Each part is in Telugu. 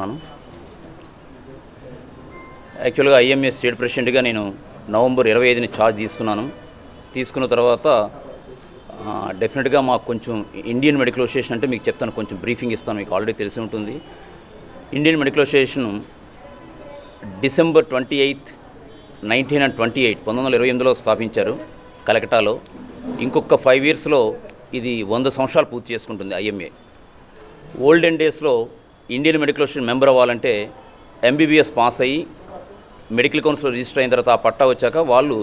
తెలియజేస్తున్నాను యాక్చువల్గా ఐఎంఏ స్టేట్ ప్రెసిడెంట్గా నేను నవంబర్ ఇరవై ఐదుని ఛార్జ్ తీసుకున్నాను. తీసుకున్న తర్వాత డెఫినెట్గా మాకు కొంచెం ఇండియన్ మెడికల్ అసోసియేషన్ అంటే మీకు చెప్తాను కొంచెం బ్రీఫింగ్ ఇస్తాను మీకు ఆల్రెడీ తెలిసి ఉంటుంది. Indian medical association December twenty eighth nineteen and twenty eight పంతొమ్మిది వందల ఇరవై ఎనిమిదిలో స్థాపించారు కలకటాలో ఇంకొక ఫైవ్ ఇయర్స్లో ఇది వంద సంవత్సరాలు పూర్తి చేసుకుంటుంది ఐఎంఏ ఓల్డెన్ డేస్లో ఇండియన్ మెడికల్ అసోసియేషన్ మెంబర్ అవ్వాలంటే ఎంబీబీఎస్ పాస్ అయ్యి మెడికల్ కౌన్సిల్ రిజిస్టర్ అయిన తర్వాత ఆ పట్టా వచ్చాక వాళ్ళు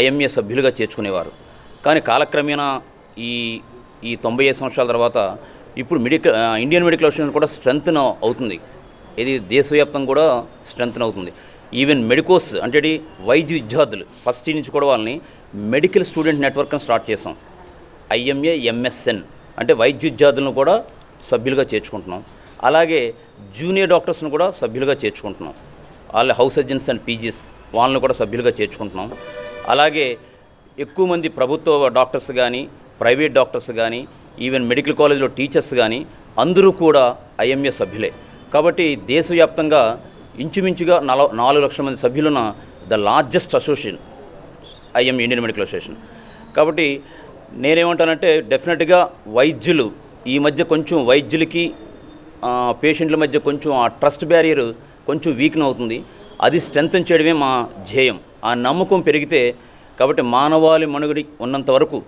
ఐఎంఏ సభ్యులుగా చేర్చుకునేవారు. కానీ కాలక్రమేణా ఈ ఈ తొంభై ఐదు సంవత్సరాల తర్వాత ఇప్పుడు మెడికల్ ఇండియన్ మెడికల్ అసోసియేషన్ కూడా స్ట్రెంగ్త్ అవుతుంది. ఇది దేశవ్యాప్తంగా కూడా స్ట్రెంగ్త్ అవుతుంది. ఈవెన్ మెడికోస్ అంటే వైద్య విద్యార్థులు ఫస్ట్ నుంచి కూడా వాళ్ళని మెడికల్ స్టూడెంట్ నెట్వర్క్ని స్టార్ట్ చేసాం. ఐఎంఏ ఎంఎస్ఎన్ అంటే వైద్య విద్యార్థులను కూడా సభ్యులుగా చేర్చుకుంటున్నాం. అలాగే జూనియర్ డాక్టర్స్ను కూడా సభ్యులుగా చేర్చుకుంటున్నాం. వాళ్ళ హౌస్ సర్జన్స్ అండ్ పీజీస్ వాళ్ళని కూడా సభ్యులుగా చేర్చుకుంటున్నాం. అలాగే ఎక్కువ మంది ప్రభుత్వ డాక్టర్స్ కానీ ప్రైవేట్ డాక్టర్స్ కానీ ఈవెన్ మెడికల్ కాలేజ్లో టీచర్స్ కానీ అందరూ కూడా ఐఎంఏ సభ్యులే. కాబట్టి దేశవ్యాప్తంగా ఇంచుమించుగా నల నాలుగు లక్షల మంది సభ్యులున్న the largest association IM Indian medical association. కాబట్టి నేనేమంటానంటే డెఫినెట్గా వైద్యులు ఈ మధ్య కొంచెం వైద్యులకి పేషెంట్ల మధ్య కొంచెం ఆ ట్రస్ట్ బ్యారియర్ కొంచెం వీక్న్ అవుతుంది. అది స్ట్రెంగ్తన్ చేయడమే మా ధ్యేయం. ఆ నమ్మకం పెరిగితే కాబట్టి మానవాళి మనుగడి ఉన్నంత వరకు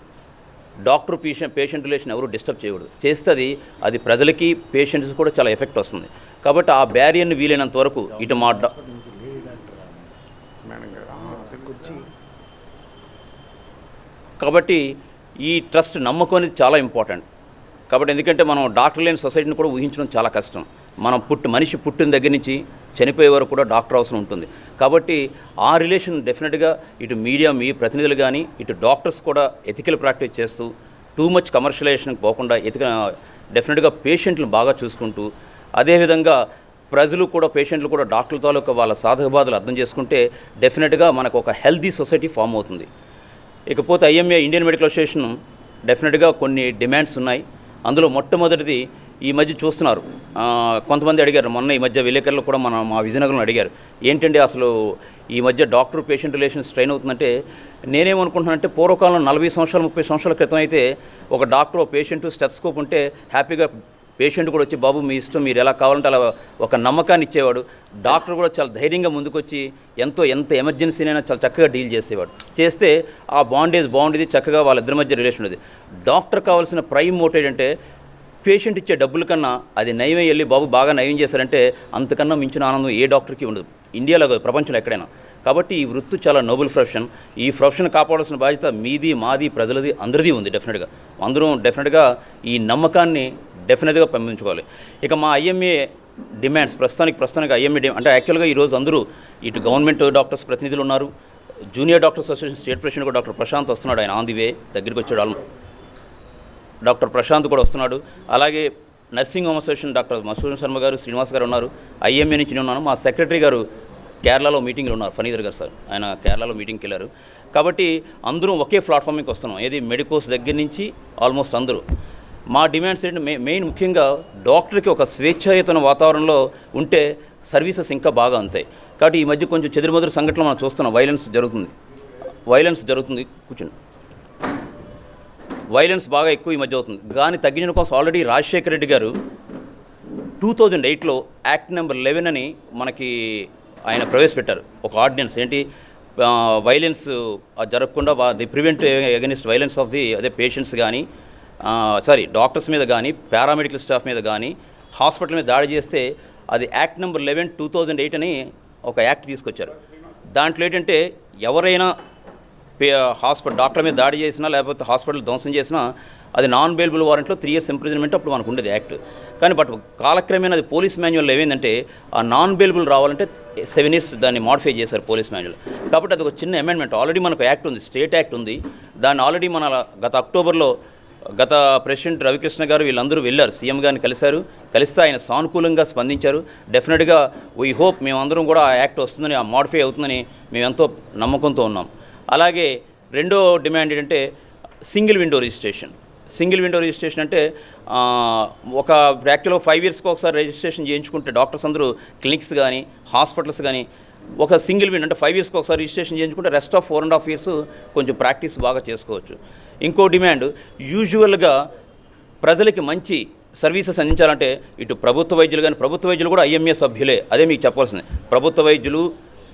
డాక్టర్ పేషెంట్ పేషెంట్ రిలేషన్ ఎవరు డిస్టర్బ్ చేయకూడదు. చేస్తే అది అది ప్రజలకి పేషెంట్స్ కూడా చాలా ఎఫెక్ట్ వస్తుంది. కాబట్టి ఆ బ్యారియర్ని వీలైనంత వరకు ఇటు మా కాబట్టి ఈ ట్రస్ట్ నమ్మకం అనేది చాలా ఇంపార్టెంట్ కాబట్టి ఎందుకంటే మనం డాక్టర్ లేని సొసైటీని కూడా ఊహించడం చాలా కష్టం. మనం పుట్టి మనిషి పుట్టిన దగ్గర నుంచి చనిపోయే వరకు కూడా డాక్టర్ అవసరం ఉంటుంది. కాబట్టి ఆ రిలేషన్ డెఫినెట్గా ఇటు మీడియా మీ ప్రతినిధులు కానీ ఇటు డాక్టర్స్ కూడా ఎథికల్ ప్రాక్టీస్ చేస్తూ టూ మచ్ కమర్షియలైజేషన్కి పోకుండా ఎథిక డెఫినెట్గా పేషెంట్లను బాగా చూసుకుంటూ అదేవిధంగా ప్రజలు కూడా పేషెంట్లు కూడా డాక్టర్ల తాలూకా వాళ్ళ సాధక బాధలు అర్థం చేసుకుంటే డెఫినెట్గా మనకు ఒక హెల్దీ సొసైటీ ఫామ్ అవుతుంది. ఇకపోతే ఐఎంఏ ఇండియన్ మెడికల్ అసోసియేషన్ డెఫినెట్గా కొన్ని డిమాండ్స్ ఉన్నాయి. అందులో మొట్టమొదటిది ఈ మధ్య చూస్తున్నారు. కొంతమంది అడిగారు మొన్న ఈ మధ్య విలేకరులు కూడా మన మా విజయనగరంలో అడిగారు ఏంటంటే అసలు ఈ మధ్య డాక్టర్ పేషెంట్ రిలేషన్ స్ట్రైన్ అవుతుందంటే నేనేమనుకుంటున్నానంటే పూర్వకాలం నలభై సంవత్సరాలు ముప్పై సంవత్సరాల క్రితం అయితే ఒక డాక్టర్ ఒక పేషెంట్ స్టెత్స్కోప్ ఉంటే హ్యాపీగా పేషెంట్ కూడా వచ్చి బాబు మీ ఇష్టం మీరు ఎలా కావాలంటే అలా ఒక నమ్మకాన్ని ఇచ్చేవాడు. డాక్టర్ కూడా చాలా ధైర్యంగా ముందుకొచ్చి ఎంతో ఎంత ఎమర్జెన్సీనైనా చాలా చక్కగా డీల్ చేసేవాడు. చేస్తే ఆ బాండేజ్ బాగుండేది చక్కగా వాళ్ళిద్దరి మధ్య రిలేషన్ ఉండేది. డాక్టర్ కావాల్సిన ప్రైమ్ మోటివ్ అంటే పేషెంట్ ఇచ్చే డబ్బుల కన్నా అది నయమే వెళ్ళి బాబు బాగా నయం చేశారంటే అంతకన్నా మించిన ఆనందం ఏ డాక్టర్కి ఉండదు. ఇండియాలో కాదు, ప్రపంచంలో ఎక్కడైనా. కాబట్టి ఈ వృత్తి చాలా నోబుల్ ప్రొఫెషన్. ఈ ప్రొఫెషన్ కాపాడాల్సిన బాధ్యత మీది మాది ప్రజలది అందరిది ఉంది డెఫినెట్గా. అందరం డెఫినెట్గా ఈ నమ్మకాన్ని డెఫినెట్గా పంపించుకోవాలి ఇక మా ఐఎంఏ డిమాండ్స్ ప్రస్తుతానికి ప్రస్తుతానికి ఐఎంఏ డిమాండ్ అంటే యాక్చువల్గా ఈరోజు అందరూ ఇటు గవర్నమెంట్ డాక్టర్స్ ప్రతినిధులు ఉన్నారు. Junior doctors association state president కూడా డాక్టర్ ప్రశాంత్ వస్తున్నాడు. ఆయన ఆన్ ది వే దగ్గరికి వచ్చాడు డాక్టర్ ప్రశాంత్ కూడా వస్తున్నాడు. అలాగే nursing home association doctor Masudan Sharma గారు శ్రీనివాస్ గారు ఉన్నారు. ఐఎంఏ నుంచి నేను ఉన్నాను. మా సెక్రటరీ గారు కేరళలో మీటింగ్లో ఉన్నారు. ఫనీదర్ గారు సార్. ఆయన కేరళలో మీటింగ్కి వెళ్ళారు. కాబట్టి అందరూ ఒకే ప్లాట్ఫామ్కి వస్తున్నాం. ఏది మెడికోస్ దగ్గర నుంచి ఆల్మోస్ట్ అందరూ. మా డిమాండ్స్ ఏంటంటే మె- మెయిన్ ముఖ్యంగా డాక్టర్కి ఒక స్వేచ్ఛాయుతన వాతావరణంలో ఉంటే సర్వీసెస్ ఇంకా బాగా అంతాయి. కాబట్టి ఈ మధ్య కొంచెం చెదురుమదురు సంఘటనలు మనం చూస్తున్నాం. వైలెన్స్ జరుగుతుంది. వైలెన్స్ జరుగుతుంది. కూర్చుని వైలెన్స్ బాగా ఎక్కువ ఈ మధ్య అవుతుంది. కానీ తగ్గించడం కోసం ఆల్రెడీ రాజశేఖర రెడ్డి గారు టూ థౌజండ్ ఎయిట్లో యాక్ట్ నెంబర్ లెవెన్ అని మనకి ఆయన ప్రవేశపెట్టారు. ఒక ఆర్డినెన్స్ ఏంటి? వైలెన్స్ జరగకుండా the prevent against violence of the అదే పేషెంట్స్ కానీ సారీ డాక్టర్స్ మీద కానీ పారామెడికల్ స్టాఫ్ మీద కానీ హాస్పిటల్ మీద దాడి చేస్తే అది act number eleven two thousand eight అని ఒక యాక్ట్ తీసుకొచ్చారు. దాంట్లో ఏంటంటే ఎవరైనా హాస్పిటల్ డాక్టర్ మీద దాడి చేసినా లేకపోతే హాస్పిటల్ ధ్వంసం చేసినా అది నాన్ బెయిలబుల్ వారెంట్లో త్రీ ఇయర్స్ ఇంప్రిజన్మెంట్ అప్పుడు మనకు ఉండేది యాక్ట్ కానీ బట్ కాలక్రమేణా అది పోలీస్ మాన్యువల్ ఏమైందంటే ఆ నాన్ బెయిలబుల్ రావాలంటే సెవెన్ ఇయర్స్ దాన్ని మాడిఫై చేశారు పోలీస్ మాన్యువల్. కాబట్టి అది ఒక చిన్న అమెండ్మెంట్ ఆల్రెడీ మనకు యాక్ట్ ఉంది స్టేట్ యాక్ట్ ఉంది. దాన్ని ఆల్రెడీ మన గత అక్టోబర్లో గత ప్రెసిడెంట్ రవికృష్ణ గారు వీళ్ళందరూ వెళ్ళారు. సీఎం గారిని కలిశారు. కలిస్తే ఆయన సానుకూలంగా స్పందించారు. డెఫినెట్గా వీ హోప్ మేమందరం కూడా ఆ యాక్ట్ వస్తుందని ఆ మాడిఫై అవుతుందని మేము ఎంతో నమ్మకంతో ఉన్నాం. అలాగే రెండో డిమాండ్ ఏంటంటే single window registration. Single window registration అంటే ఒక యాక్చువల్గా ఫైవ్ ఇయర్స్కి ఒకసారి రిజిస్ట్రేషన్ చేయించుకుంటే డాక్టర్స్ అందరూ క్లినిక్స్ కానీ హాస్పిటల్స్ కానీ ఒక సింగిల్ విన్ అంటే ఫైవ్ ఇయర్స్కి ఒకసారి రిజిస్ట్రేషన్ చేయించుకుంటే rest of four and half years కొంచెం ప్రాక్టీస్ బాగా చేసుకోవచ్చు. ఇంకో డిమాండ్ యూజువల్గా ప్రజలకి మంచి సర్వీసెస్ అందించాలంటే ఇటు ప్రభుత్వ వైద్యులు కానీ ప్రభుత్వ వైద్యులు కూడా ఐఎంఏ సభ్యులే. అదే మీకు చెప్పాల్సింది. ప్రభుత్వ వైద్యులు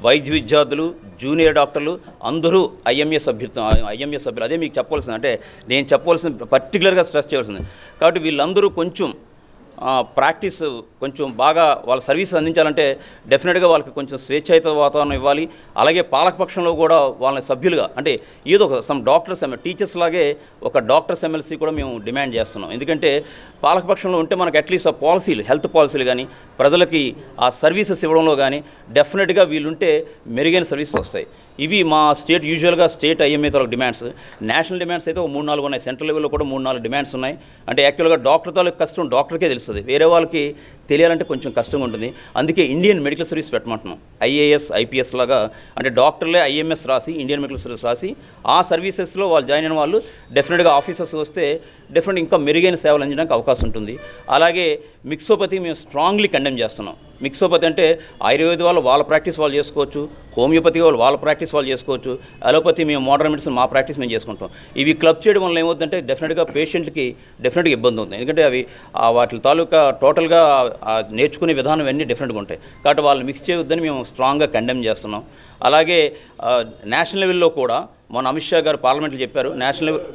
వైద్య విద్యార్థులు జూనియర్ డాక్టర్లు అందరూ ఐఎంఏ సభ్యుత్వం ఐఎంఏ సభ్యులు. అదే మీకు చెప్పవలసింది అంటే నేను చెప్పవలసింది పర్టికులర్గా స్ట్రెస్ చేయవలసింది కాబట్టి వీళ్ళందరూ కొంచెం ప్రాక్టీస్ కొంచెం బాగా వాళ్ళ సర్వీస్ అందించాలంటే డెఫినెట్గా వాళ్ళకి కొంచెం స్వేచ్ఛాయుత వాతావరణం ఇవ్వాలి. అలాగే పాలకపక్షంలో కూడా వాళ్ళని సభ్యులుగా అంటే ఏదో ఒక సమ్ డాక్టర్స్ ఎమ్మె టీచర్స్ లాగే ఒక డాక్టర్స్ ఎమ్మెల్సీ కూడా మేము డిమాండ్ చేస్తున్నాం. ఎందుకంటే పాలకపక్షంలో ఉంటే మనకు అట్లీస్ట్ ఆ పాలసీలు హెల్త్ పాలసీలు కానీ ప్రజలకి ఆ సర్వీసెస్ ఇవ్వడంలో కానీ డెఫినెట్గా వీళ్ళుంటే మెరుగైన సర్వీసెస్ వస్తాయి. ఇవి మా స్టేట్ యూజువల్గా స్టేట్ ఐఎంఏ తాలూకు డిమాండ్స్. నేషనల్ డిమాండ్స్ అయితే ఒక మూడు నాలుగు ఉన్నాయి. సెంట్రల్ లెవెల్లో కూడా మూడు నాలుగు డిమాండ్స్ ఉన్నాయి. అంటే యాక్చువల్గా డాక్టర్ తాలూకు కష్టం డాక్టర్కే తెలుస్తుంది. వేరే వాళ్ళకి తెలియాలంటే కొంచెం కష్టంగా ఉంటుంది. అందుకే ఇండియన్ మెడికల్ సర్వీస్ పెట్టమంటున్నాం. ఐఏఎస్ ఐపీఎస్ లాగా. అంటే డాక్టర్లే ఐఎంఎస్ రాసి ఇండియన్ మెడికల్ సర్వీస్ రాసి ఆ సర్వీసెస్లో వాళ్ళు జాయిన్ అయిన వాళ్ళు డెఫినెట్గా ఆఫీసర్స్ వస్తే డెఫినెట్ ఇంకా మెరుగైన సేవలు అందించడానికి అవకాశం ఉంటుంది. అలాగే మిక్సోపతి మేము స్ట్రాంగ్లీ కండెమ్ చేస్తున్నాం. మిక్సోపతి అంటే ఆయుర్వేద వాళ్ళు వాళ్ళ ప్రాక్టీస్ వాళ్ళు చేసుకోవచ్చు హోమియోపతి వాళ్ళు వాళ్ళ ప్రాక్టీస్ వాళ్ళు చేసుకోవచ్చు అలోపతి మేము మోడర్న్ మెడిసిన్ మా ప్రాక్టీస్ మేము చేసుకుంటాం. ఇవి క్లబ్ చేయడం వల్ల ఏమవుతుందంటే డెఫినెట్గా పేషెంట్కి డెఫినెట్గా ఇబ్బంది ఉంది ఎందుకంటే అవి వాటి తాలూకా టోటల్గా నేర్చుకునే విధానం అన్నీ డిఫరెంట్గా ఉంటాయి. కాబట్టి వాళ్ళు మిక్స్ చేయొద్దని మేము స్ట్రాంగ్గా కండెమ్ చేస్తున్నాం. అలాగే నేషనల్ లెవెల్లో కూడా మొన్న అమిత్ షా గారు పార్లమెంట్లో చెప్పారు నేషనల్ లెవెల్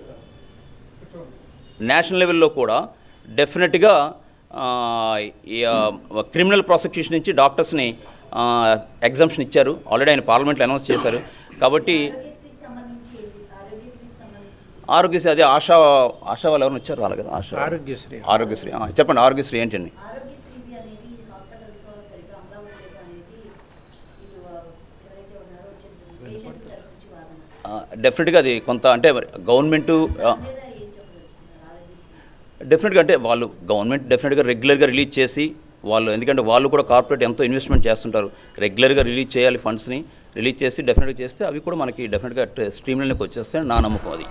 నేషనల్ లెవెల్లో కూడా డెఫినెట్గా క్రిమినల్ ప్రాసిక్యూషన్ నుంచి డాక్టర్స్ని ఎగ్జామ్షన్ ఇచ్చారు. ఆల్రెడీ ఆయన పార్లమెంట్లో అనౌన్స్ చేశారు. కాబట్టి ఆరోగ్యశ్రీ అదే ఆశా ఆశా వాళ్ళు ఎవరైనా వచ్చారు? వాళ్ళ కదా ఆశా ఆరోగ్యశ్రీ. ఆరోగ్యశ్రీ. చెప్పండి ఆరోగ్యశ్రీ ఏంటండి? డెఫినెట్గా అది కొంత అంటే గవర్నమెంట్ దాని మీద ఏం చెప్పదలుచుకున్నారు ఆరోగ్యశ్రీ డెఫినెట్గా అంటే వాళ్ళు గవర్నమెంట్ డెఫినెట్గా రెగ్యులర్గా రిలీజ్ చేసి వాళ్ళు ఎందుకంటే వాళ్ళు కూడా కార్పొరేట్ ఎంతో ఇన్వెస్ట్మెంట్ చేస్తుంటారు. రెగ్యులర్గా రిలీజ్ చేయాలి ఫండ్స్ని రిలీజ్ చేసి డెఫినెట్గా చేస్తే అవి కూడా మనకి డెఫినెట్గా స్ట్రీమ్లోకి వచ్చేస్తాయని నా నమ్మకం అది.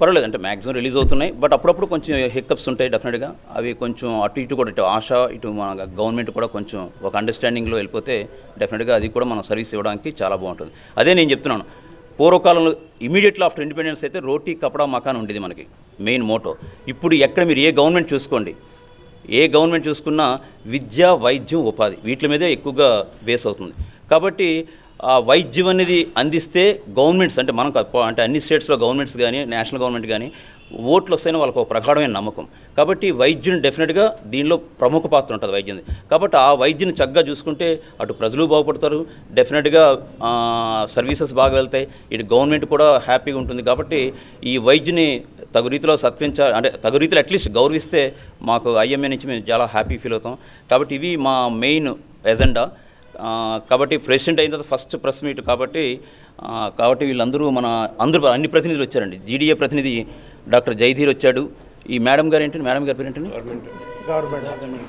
పర్వాలేదు అంటే మ్యాక్సిమం రిలీజ్ అవుతున్నాయి బట్ అప్పుడప్పుడు కొంచెం హిక్అప్స్ ఉంటాయి డెఫినెట్గా అవి కొంచెం అటు ఇటు కూడా ఇటు ఆశ ఇటు మన గవర్నమెంట్ కూడా కొంచెం ఒక అండర్స్టాండింగ్లో వెళ్ళిపోతే డెఫినెట్గా అది కూడా మనం సర్వీస్ ఇవ్వడానికి చాలా బాగుంటుంది. అదే నేను చెప్తున్నాను పూర్వకాలంలో ఇమీడియట్లీ ఆఫ్టర్ ఇండిపెండెన్స్ అయితే రోటీ కపడా మకాన్ ఉండేది మనకి. Main motto. ఇప్పుడు ఎక్కడ మీరు ఏ గవర్నమెంట్ చూసుకోండి. ఏ గవర్నమెంట్ చూసుకున్నా విద్య వైద్యం ఉపాధి వీటి మీదే ఎక్కువగా బేస్ అవుతుంది. కాబట్టి ఆ వైద్యం అనేది అందిస్తే గవర్నమెంట్స్ అంటే మనకు అంటే అన్ని స్టేట్స్లో గవర్నమెంట్స్ కానీ నేషనల్ గవర్నమెంట్ కానీ ఓట్లు వస్తాయని వాళ్ళకు ఒక ప్రగాఢమైన నమ్మకం. కాబట్టి వైద్యుని డెఫినెట్గా దీనిలో ప్రముఖ పాత్ర ఉంటుంది వైద్యుని. కాబట్టి ఆ వైద్యుని చక్కగా చూసుకుంటే అటు ప్రజలు బాగుపడతారు డెఫినెట్గా సర్వీసెస్ బాగా వెళ్తాయి. ఇటు గవర్నమెంట్ కూడా హ్యాపీగా ఉంటుంది కాబట్టి ఈ వైద్యుని తగు రీతిలో సత్కరించాలి అంటే తగు రీతిలో అట్లీస్ట్ గౌరవిస్తే మాకు ఐఎంఏ నుంచి మేము చాలా హ్యాపీ ఫీల్ అవుతాం. కాబట్టి ఇవి మా మెయిన్ ఎజెండా. కాబట్టి ప్రెసిడెంట్ అయిన తర్వాత ఫస్ట్ ప్రెస్ మీట్ కాబట్టి కాబట్టి వీళ్ళందరూ మన అందరూ అన్ని ప్రతినిధులు వచ్చారండి. జీడీఏ ప్రతినిధి డాక్టర్ జైధీర్ వచ్చాడు. ఈ మేడం గారు ఏంటండి? మేడం గారి పేరు ఏంటండి గవర్నమెంట్.